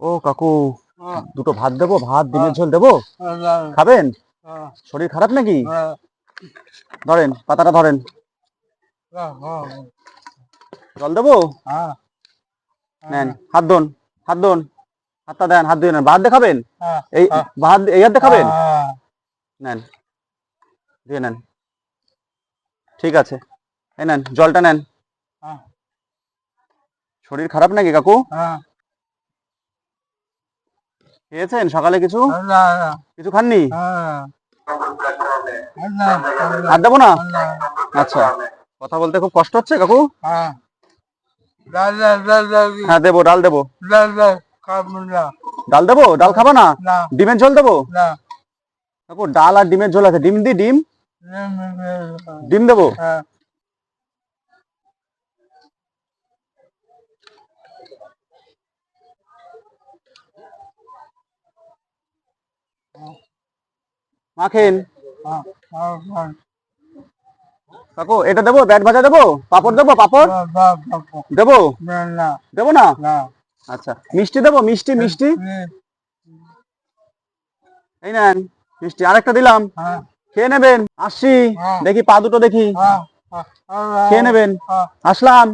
ও কাকু হ্যাঁ, দুটো ভাত দেবো ভাত ডিমের ঝোল দেবো? হ্যাঁ, খাবেন? হ্যাঁ, শরীর খারাপ নাকি? ধরেন পাতাটা ধরেন। জল দেবো? নেন হাত দোন হাত দোন হাতটা দেন হাত ধুয়ে নেন। ভাত দেখাবেন? এই। ভাত এই হাত দেখাবেন? নেন দিয়ে নেন। ঠিক আছে। এই নেন জলটা নেন। শরীর খারাপ নাকি কাকু? হ্যাঁ, খেয়েছেন? সকালে কিছু? হ্যাঁ, কিছু খাননি? হ্যাঁ, হ্যাঁ, দেবো না? হ্যাঁ, আচ্ছা। কথা বলতে খুব কষ্ট হচ্ছে কাকু? হ্যাঁ। হ্যাঁ দেবো ডাল দেবো। ডাল, দেবো? ডাল খাবা না? না, ডিমের ঝোল দেবো? না, কাকু ডাল আর ডিমের ঝোল আছে। ডিম দি ডিম। ডিম দেবো? মাখেন। হ্যাঁ, হ্যাঁ, হ্যাঁ, কাকু এটা দেবো? ব্যাট ভাজা দেবো? পাপড় দেবো? পাপড়? দেবো। দেবো? না আচ্ছা মিষ্টি দেবো? মিষ্টি মিষ্টি? এই নেন মিষ্টি। আরেকটা দিলাম। খেয়ে নেবেন? আসছি। দেখি পা দুটো দেখি। খেয়ে নেবেন? আসলাম।